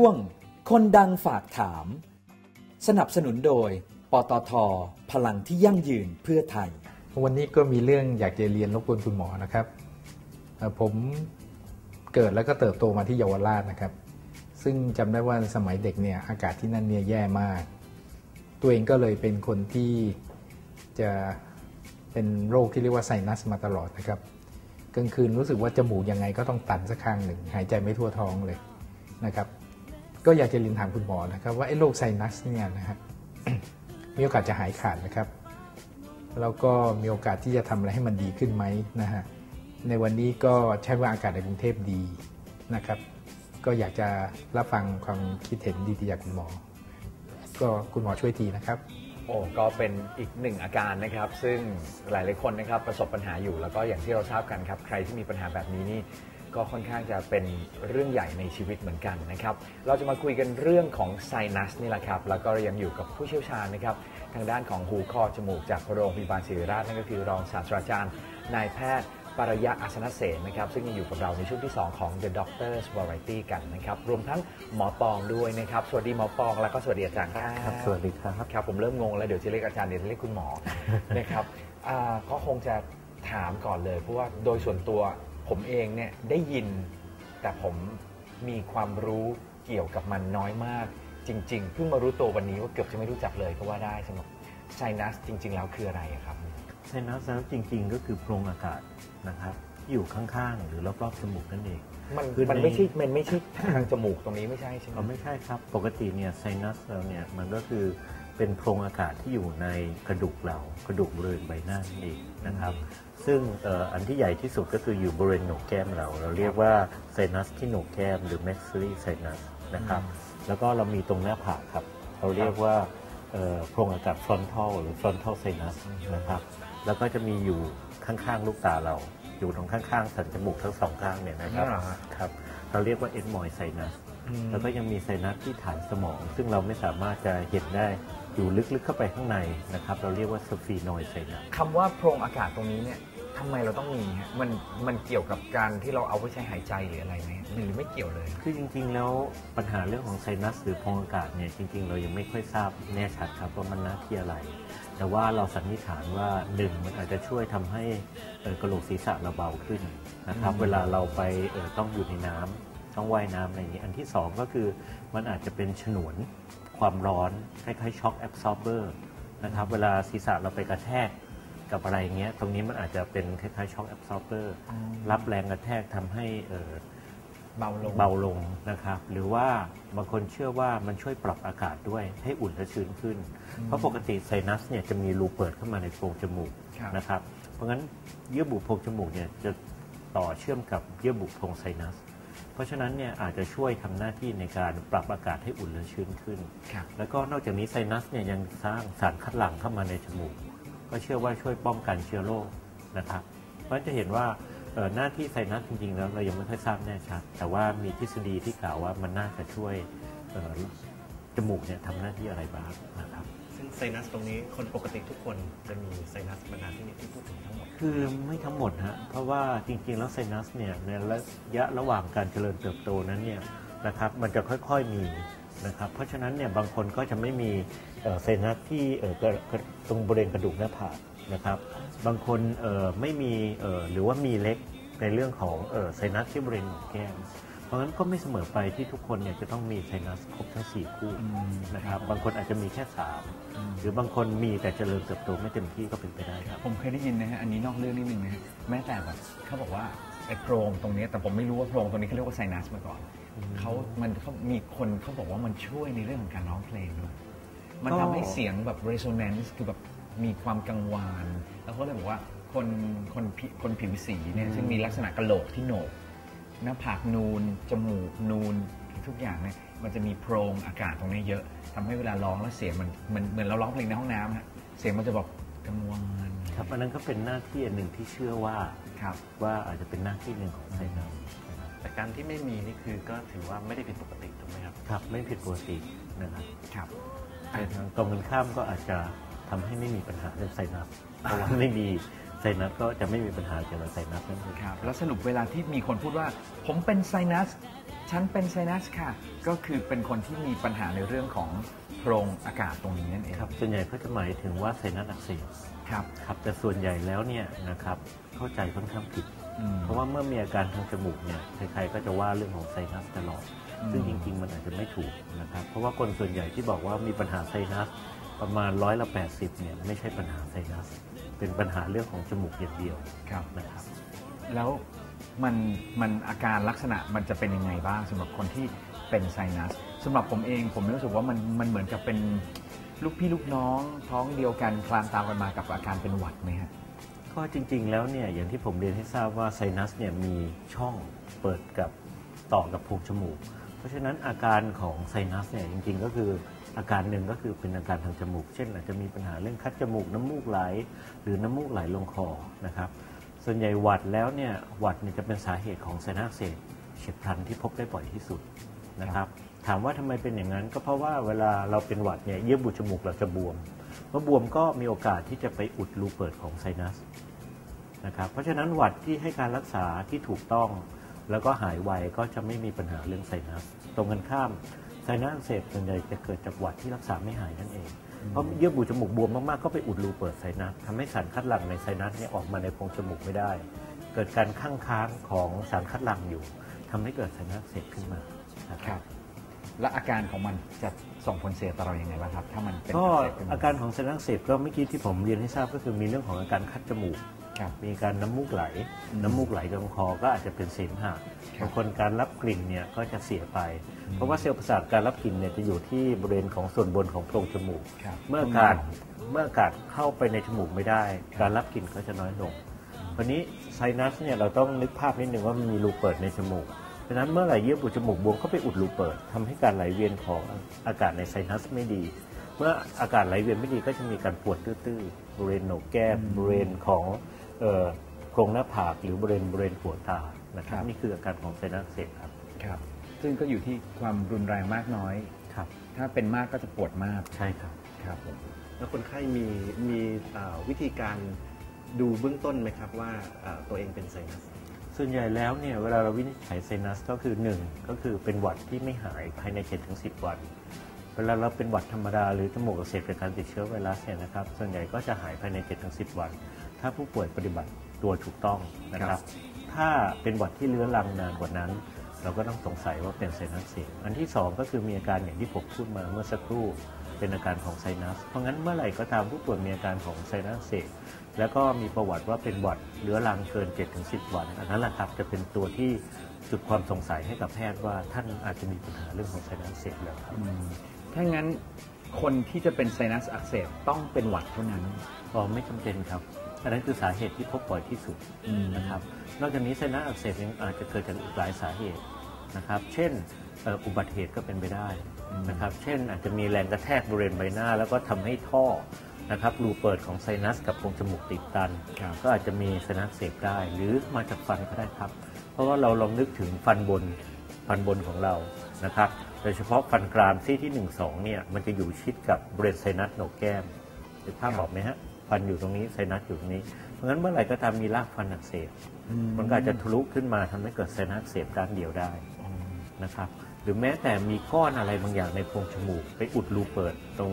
ช่วง คนดังฝากถาม สนับสนุนโดย ปตท พลังที่ยั่งยืนเพื่อไทย วันนี้ก็มีเรื่องอยากจะเรียนรบกวนคุณหมอนะครับ ผมเกิดแล้วก็เติบโตมาที่เยาวราชนะครับ ซึ่งจำได้ว่าสมัยเด็กเนี่ยอากาศที่นั่นเนี่ยแย่มาก ตัวเองก็เลยเป็นคนที่จะเป็นโรคที่เรียกว่าไซนัสมาตลอดนะครับกลางคืนรู้สึกว่าจมูกยังไงก็ต้องตันสักข้งหนึ่ง หายใจไม่ทั่วท้องเลยนะครับ ก็อยากจะเรียนถามคุณหมอนะครับ ว่าไอ้โรคไซนัสเนี่ยนะฮะมีโอกาสจะหายขาดนะครับ แล้วก็มีโอกาสที่จะทำอะไรให้มันดีขึ้นไหมนะฮะในวันนี้ก็ใช่ว่าอากาศในกรุงเทพดีนะครับ ก็อยากจะรับฟังความคิดเห็นดีๆจากคุณหมอ ก็คุณหมอช่วยทีนะครับโอ้ก็เป็นอีกหนึ่งอาการนะครับ ซึ่งหลายๆคนนะครับประสบปัญหาอยู่แล้วก็อย่างที่เราทราบกันครับ ใครที่มีปัญหาแบบนี้นี่ ก็ค่อนข้างจะเป็นเรื่องใหญ่ในชีวิตเหมือนกันนะครับ เราจะมาคุยกันเรื่องของไซนัสนี่แหละครับ แล้วก็ยังอยู่กับผู้เชี่ยวชาญนะครับ ทางด้านของหูคอจมูกจากโรงพยาบาลศิริราชนั่นก็คือรองศาสตราจารย์นายแพทย์ปรยะอาสนเสนนะครับ ซึ่งยังอยู่กับเราในช่วงที่ 2 ของ The Doctor's Variety กันนะครับ รวมทั้งหมอปองด้วยนะครับ สวัสดีหมอปองแล้วก็สวัสดีอาจารย์ครับครับสวัสดีครับครับ ผมเริ่มงงแล้วเดี๋ยวจะเรียกอาจารย์เดี๋ยวจะเรียกคุณหมอนะครับอ่าก็คงจะถามก่อนเลยเพราะว่าโดยส่วนตัว ผมเองเนี่ยได้ยิน แต่ผมมีความรู้เกี่ยวกับมันน้อยมาก จริง ๆ เพิ่งมารู้ตัววันนี้ว่าเกือบจะไม่รู้จักเลยก็ว่าได้สำหรับไซนัสจริง ๆ แล้วคืออะไรอะครับไซนัสนั้นจริง ๆ ก็คือโพรงอากาศนะครับที่อยู่ข้างๆ หรือรอบๆจมูกนั่นเอง มันคือมันในไม่ใช่มันไม่ใช่ทางจมูกตรงนี้ไม่ใช่ใช่ไหมเราไม่ใช่ครับ ปกติเนี่ยไซนัสเราเนี่ยมันก็คือ เป็นโพรงอากาศที่อยู่ในกระดูกเรากระดูกบริเวณใบหน้านั่นเองนะครับ ซึ่งเอ่ออันที่ใหญ่ที่สุดก็คืออยู่บริเวณโหนกแก้มเรา เราเรียกว่าไซนัสที่โหนกแก้มหรือ maxillary sinus นะครับ แล้วก็เรามีตรงหน้าผากครับ เราเรียกว่าเอ่อโพรงอากาศ frontal หรือ frontal sinus นะครับ แล้วก็จะมีอยู่ข้างๆลูกตาเรา อยู่ตรงข้างๆสันจมูกทั้งสองข้างเนี่ยนะครับอ๋อเหรอฮะครับเราเรียกว่า ethmoid sinus แล้วก็ยังมีไซนัสที่ฐานสมอง ซึ่งเราไม่สามารถจะเห็นได้ อยู่ลึกๆเข้าไปข้างในนะครับ เราเรียกว่า sphenoid sinus คำว่าโพรงอากาศตรงนี้เนี่ยทำไมเราต้องมีฮะมันมันเกี่ยวกับการที่เราเอาไว้ใช้หายใจหรืออะไรไหมหรือไม่เกี่ยวเลย คือจริงๆ แล้วปัญหาเรื่องของไซนัสหรือโพรงอากาศเนี่ยจริง ๆ เรายังไม่ค่อยทราบแน่ชัดครับว่ามันหน้าที่อะไร แต่ว่าเราสันนิษฐานว่าหนึ่งมันอาจจะช่วยทำให้เอ่อกระโหลกศีรษะเราเบาขึ้นนะครับอืมเวลาเราไปเอ่อต้องอยู่ในน้ำ ต้องว่ายน้ำอะไรอย่างนี้ อันที่สองก็คือมันอาจจะเป็นฉนวนความร้อนคล้ายๆช็อคแอบซอร์เบอร์นะครับเวลาศีรษะเราไปกระแทกกับอะไรอย่างเงี้ยตรงนี้มันอาจจะเป็นคล้ายๆช็อคแอบซอร์เบอร์รับแรงกระแทกทำให้เอ่อเบาลงเบาลงนะครับ หรือว่าบางคนเชื่อว่ามันช่วยปรับอากาศด้วยให้อุ่นและชื้นขึ้น เพราะปกติไซนัสเนี่ยจะมีรูเปิดเข้ามาในโพรงจมูกครับนะครับ เพราะงั้นเยื่อบุโพรงจมูกเนี่ยจะต่อเชื่อมกับเยื่อบุโพรงไซนัส เพราะฉะนั้นเนี่ยอาจจะช่วยทำหน้าที่ในการปรับอากาศให้อุ่นและชื้นขึ้นครับแล้วก็นอกจากนี้ไซนัสเนี่ยยังสร้างสารคัดหลั่งเข้ามาในจมูก ก็เชื่อว่าช่วยป้องกันเชื้อโรคนะครับ เพราะฉะนั้นจะเห็นว่าเอ่อหน้าที่ไซนัสจริงๆ แล้วเรายังไม่ค่อยทราบแน่ชัด แต่ว่ามีทฤษฎีที่กล่าวว่ามันน่าจะช่วยเอ่อจมูกเนี่ยทำหน้าที่อะไรบ้างนะครับซึ่ง ไซนัสตรงนี้คนปกติทุกคนจะมีไซนัสบรรดาที่นี้ที่พูดถึงทั้งหมด คือไม่ทั้งหมดฮะเพราะว่าจริงๆแล้วไซนัสเนี่ยในระยะระหว่างการเจริญเติบโตนั้นเนี่ยนะครับมันจะค่อยๆมีนะครับเพราะฉะนั้นเนี่ยบางคนก็จะไม่มีไซนัสที่ตรงบริเวณกระดูกหน้าผากนะครับบางคนไม่มีหรือว่ามีเล็กในเรื่องของไซนัสที่บริเวณหนวดแก้ม เพราะฉะนั้นก็ไม่เสมอไปที่ทุกคนเนี่ยจะต้องมีไซนัสครบทั้งสี่คู่นะครับบางคนอาจจะมีแค่สามหรือบางคนมีแต่เจริญเติบโตไม่เต็มที่ก็เป็นไปได้ครับผมเคยได้ยินนะฮะอันนี้นอกเรื่องนิดนึงนะฮะแม้แต่แบบเขาบอกว่าไอ้โพรงตรงนี้แต่ผมไม่รู้ว่าโพรงตรงนี้เขาเรียกว่าไซนัสมาก่อนเขามันเขามีคนเขาบอกว่ามันช่วยในเรื่องของการร้องเพลงด้วยมันทำให้เสียงแบบ resonance คือแบบมีความกังวาน แล้วเขาเลยบอกว่าคนคนผิคนผิวสีเนี่ยซึ่งมีลักษณะกระโหลกที่โหนก หน้าผากนูน จมูกนูน ทุกอย่างเนี่ยมันจะมีโพรงอากาศตรงนี้เยอะทำให้เวลาร้องแล้วเสียงมันมันเหมือนเราร้องเพลงในห้องน้ำฮะเสียงมันจะแบบกังวานครับอันนั้นก็เป็นหน้าที่อันหนึ่งที่เชื่อว่าครับว่าอาจจะเป็นหน้าที่หนึ่งของไซนัสแต่การที่ไม่มีนี่คือก็ถือว่าไม่ได้ผิดปกติถูกไหมครับครับ ไม่ผิดปกตินะครับครับแต่ทางตรงกันข้ามก็อาจจะทำให้ไม่มีปัญหาเรื่องไซนัสเพราะว่าไม่มี ไซนัสก็จะไม่มีปัญหาเกี่ยวกับไซนัสนั่นเองครับแล้วสรุปเวลาที่มีคนพูดว่า ผมเป็นไซนัส ฉันเป็นไซนัสค่ะ ก็คือเป็นคนที่มีปัญหาในเรื่องของโพรงอากาศตรงนี้นั่นเองครับส่วนใหญ่ก็จะหมายถึงว่าไซนัสอักเสบครับครับแต่ส่วนใหญ่แล้วเนี่ยนะครับเข้าใจค่อนข้างผิดอืมเพราะว่าเมื่อมีอาการทางจมูกเนี่ยใครๆก็จะว่าเรื่องของไซนัสตลอดอืมซึ่งจริง ๆ มันอาจจะไม่ถูกนะครับเพราะว่าคนส่วนใหญ่ที่บอกว่ามีปัญหาไซนัสประมาณร้อยละ80เนี่ยไม่ใช่ปัญหาไซนัส เป็นปัญหาเรื่องของจมูกอย่างเดียวครับนะครับ แล้วมันมันอาการลักษณะมันจะเป็นยังไงบ้างสำหรับคนที่เป็นไซนัสสำหรับผมเองผมรู้สึกว่ามันมันเหมือนกับเป็นลูกพี่ลูกน้องท้องเดียวกันคลานตามกันมากับอาการเป็นหวัดไหมฮะก็จริง ๆ แล้วเนี่ยอย่างที่ผมเรียนให้ทราบว่าไซนัสเนี่ยมีช่องเปิดกับต่อกับโพรงจมูก เพราะฉะนั้นอาการของไซนัสเนี่ยจริง ๆ ก็คือ อาการหนึ่งก็คือเป็นอาการทางจมูก เช่นอาจจะมีปัญหาเรื่องคัดจมูกน้ำมูกไหล หรือน้ำมูกไหลลงคอนะครับส่วนใหญ่หวัดแล้วเนี่ยหวัดเนี่ยจะเป็นสาเหตุของไซนัสเสบเฉียบพลันที่พบได้บ่อยที่สุดนะครับถามว่าทำไมเป็นอย่างนั้นก็เพราะว่าเวลาเราเป็นหวัดเนี่ยเยื่อบุจมูกเราจะบวมเมื่อบวมก็มีโอกาสที่จะไปอุดรูเปิดของไซนัสนะครับเพราะฉะนั้นหวัดที่ให้การรักษาที่ถูกต้อง แล้วก็หายไวก็จะไม่มีปัญหาเรื่องไซนัสตรงกันข้าม ไซนัสอักเสบส่วนใหญ่จะเกิดจากหวัดที่รักษาไม่หายนั่นเอง เพราะเยื่อบุจมูกบวมมากๆ ก็ไปอุดรูเปิดไซนัสทำให้สารคัดหลั่งในไซนัสเนี่ยออกมาในโพรงจมูกไม่ได้ เกิดการข้างค้างของสารคัดหลั่งอยู่ทำให้เกิดไซนัสอักเสบขึ้นมานะครับและอาการของมันจะส่งผลเสียต่อเราอย่างไงบ้างครับ ถ้ามันเป็นก็อักเสบขึ้นมอาการของไซนัสอักเสบก็เมื่อกี้ที่ผมเรียนให้ทราบก็คือมีเรื่องของอาการคัดจมูกครับ มีการน้ำมูกไหล น้ำมูกไหลลงคอก็อาจจะเป็นเสมหะครับบางคนการรับกลิ่นเนี่ยก็จะเสียไป เพราะว่าเซลล์ประสาทการรับกลิ่นเนี่ยจะอยู่ที่บริเวณของส่วนบนของโพรงจมูกครับเมื่ออากาศเมื่ออากาศเข้าไปในจมูกไม่ได้ การรับกลิ่นก็จะน้อยลงวันนี้ไซนัสเนี่ยเราต้องนึกภาพนิดหนึ่งว่ามันมีรูเปิดในจมูกฉะนั้นเมื่อไหร่เยื่อบุจมูกบวมเข้าไปอุดรูเปิดทำให้การไหลเวียนของอากาศในไซนัสไม่ดี เมื่ออากาศไหลเวียนไม่ดีก็จะมีการปวดตื้อๆบริเวณโหนกแก้มบริเวณของเอ่อ โครงหน้าผากหรือบริเวณบริเวณหัวตานะครับครับนี่คืออาการของไซนัสอักเสบครับครับ ซึ่งก็อยู่ที่ความรุนแรงมากน้อยครับ ถ้าเป็นมากก็จะปวดมากใช่ครับครับผมแล้วคนไข้มีมีเอ่อวิธีการดูเบื้องต้นไหมครับว่าเอ่อตัวเองเป็นไซนัสส่วนใหญ่แล้วเนี่ยเวลาเราวินิจฉัยไซนัสก็คือ 1 ก็คือเป็นหวัดที่ไม่หายภายใน7-10 วัน เวลาเราเป็นหวัดธรรมดาหรือจมูกอักเสบจากการติดเชื้อไวรัสเนี่ยนะครับ ส่วนใหญ่ก็จะหายภายใน7-10 วัน ถ้าผู้ป่วยปฏิบัติตัวถูกต้องนะครับ ถ้าเป็นหวัดที่เลื้อรังนานกว่านั้น เราก็ต้องสงสัยว่าเป็นไซนัสเสียอันที่ 2 ก็คือมีอาการอย่างที่ผมพูดมาเมื่อสักครู่เป็นอาการของไซนัส เพราะงั้นเมื่อไหร่ก็ตามผู้ป่วยมีอาการของไซนัสเสียแล้วก็มีประวัติว่าเป็นหวัดเรื้อรังเกิน 7-10 วัน อันนั้นแหละครับจะเป็นตัวที่จุดความสงสัยให้กับแพทย์ว่าท่านอาจจะมีปัญหาเรื่องของไซนัสเสียแล้วครับอืมถ้างั้นคนที่จะเป็นไซนัสอักเสบต้องเป็นหวัดเท่านั้นอ๋อไม่จำเป็นครับ อันนั้นคือสาเหตุที่พบบ่อยที่สุดอืมนะครับนอกจากนี้ไซนัสอักเสบยังอาจจะเกิดจากอีกหลายสาเหตุนะครับ เช่นเอ่ออุบัติเหตุก็เป็นไปได้นะครับ เช่นอาจจะมีแรงกระแทกบริเวณใบหน้า แล้วก็ทำให้ท่อนะครับรูเปิดของไซนัสกับโพรงจมูกติดตันครับก็อาจจะมีไซนัสอักเสบได้ หรือมาจากฟันก็ได้ครับ เพราะว่าเราลองนึกถึงฟันบนฟันบนของเรานะครับโดยเฉพาะฟันกรามซี่ที่ 1 2เนี่ยมันจะอยู่ชิดกับบริเวณไซนัสโหนกแก้มเห็นภาพครับออกไหมฮะ ฟันอยู่ตรงนี้ไซนัสอยู่ตรงนี้ เพราะงั้นเมื่อไหร่ก็ตามมีรากฟันอักเสบมันก็อาจจะทะลุขึ้นมาทำให้เกิดไซนัสอักเสบด้านเดียวได้นะครับหรือแม้แต่มีก้อนอะไรบางอย่างในโพรงจมูก ไปอุดรูเปิดตรง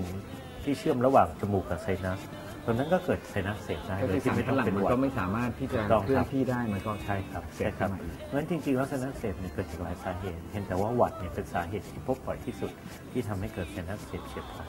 ที่เชื่อมระหว่างจมูกกับไซนัสตรงนั้นก็เกิดไซนัสอักเสบได้ก็โดคืยอที่สารไม่คัต้ดองหลั่งเป็นมันหวัดก็ไม่สามารถที่จะถูกต้องเคลื่อครันบที่ได้มันก็ใช่ครับเสียใช่ครับขึ้นมาอีกเพราะฉะนั้นจริงๆแล้วไซนัสอักเสบเนี่ยเกิดจากหลายสาเหตุ เห็นแต่ว่าหวัดเนี่ยเป็นสาเหตุที่พบบ่อยที่สุดที่ทำให้เกิดไซนัสอักเสบเฉียบพลัน